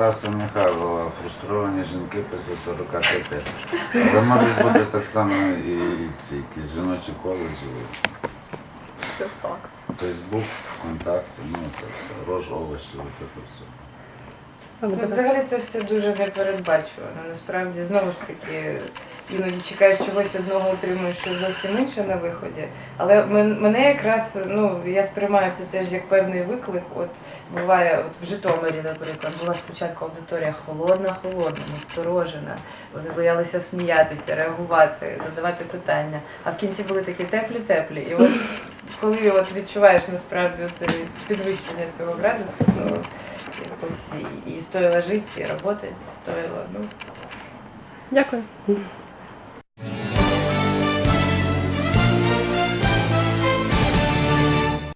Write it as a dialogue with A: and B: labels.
A: Стаса Михайлова, фрустровані жінки після 45. Але може бути так само і ці якісь жіночі коледжі. Фейсбук, ВКонтакте, ну це все. Рож, овочі, от це все.
B: Ну, взагалі це все дуже непередбачувано. Насправді, знову ж таки, іноді чекаєш чогось одного, отримуєш щось зовсім інше на виході. Але мене якраз, ну, я сприймаю це теж як певний виклик. От буває, от в Житомирі, наприклад, була спочатку аудиторія холодна, холодна, насторожена. Вони боялися сміятися, реагувати, задавати питання. А в кінці були такі теплі-теплі. І от коли от відчуваєш насправді це підвищення цього градусу, то якось і, і стоїло жити, і роботи стоїло. Ну,
C: Дякую.